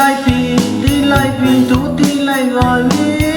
လိုက်ပြီဒီလိုက်ပြီတို့ဒီလိုက်ပါလေ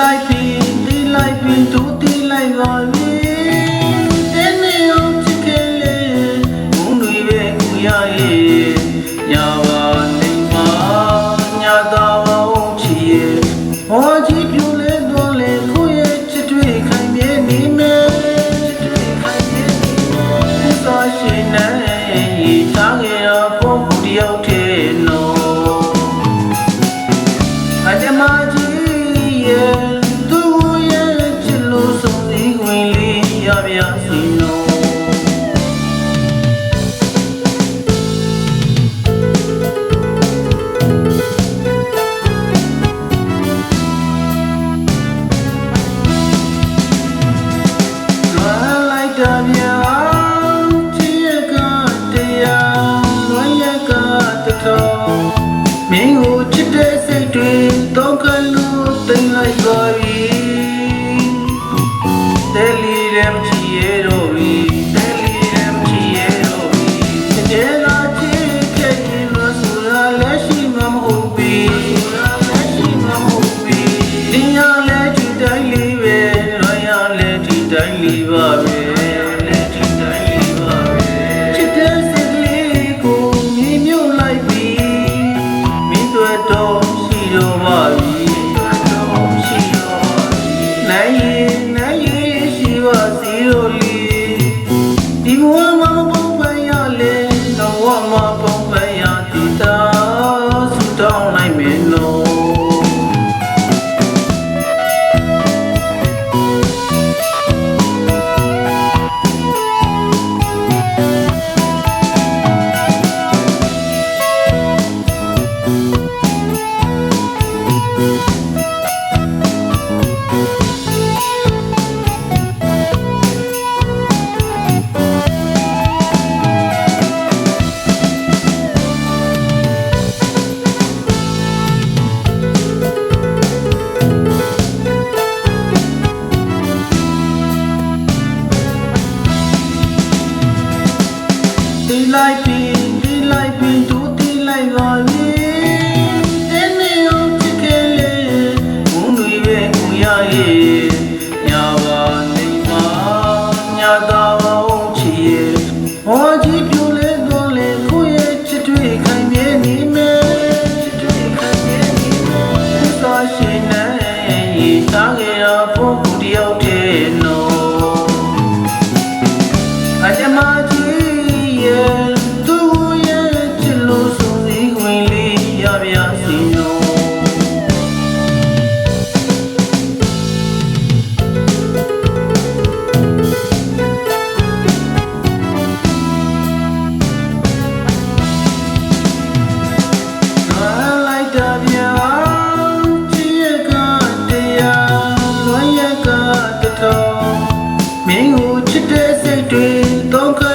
လိုက်ပြီတီးလိုက်ပြီတို့တီးလိုက်ပါလေတဲ့နေအောင်ချစ်ခဲ့လေဘုံတွေပဲကိုရရဲ့ညာပါနေမှာညာတော်အောင်ချစ်ရဲ့ဟောချစ်ပြုလဲတော့လေကိုရဲ့ချစ်တွေ့ခိုင်မြဲနေမယ်ချစ်တွေ့ခိုင်မြဲနေမယ်သာရှင်နဲ့ချားခဲ့ရဖို့တယောက် ကိုချစ်တဲ့စိတ်တွေတော့ကလို့တင်လိုက်ပါပြီတဲလီရမ်ချီရတော့ပြီတဲလီရမ်ချီရတော့ပြီတကယ်ကချစ်ခဲ့ရင်မဆိုရလက်ရှိမှာမဟုတ်ပြီလက်ရှိမှာမဟုတ်ပြီဒီရလဲဒီတိုင်းလေးပဲရရလဲဒီတိုင်းလေးပါပဲ I be? မင်းကိုချစ်တဲ့စိတ်တွေတော့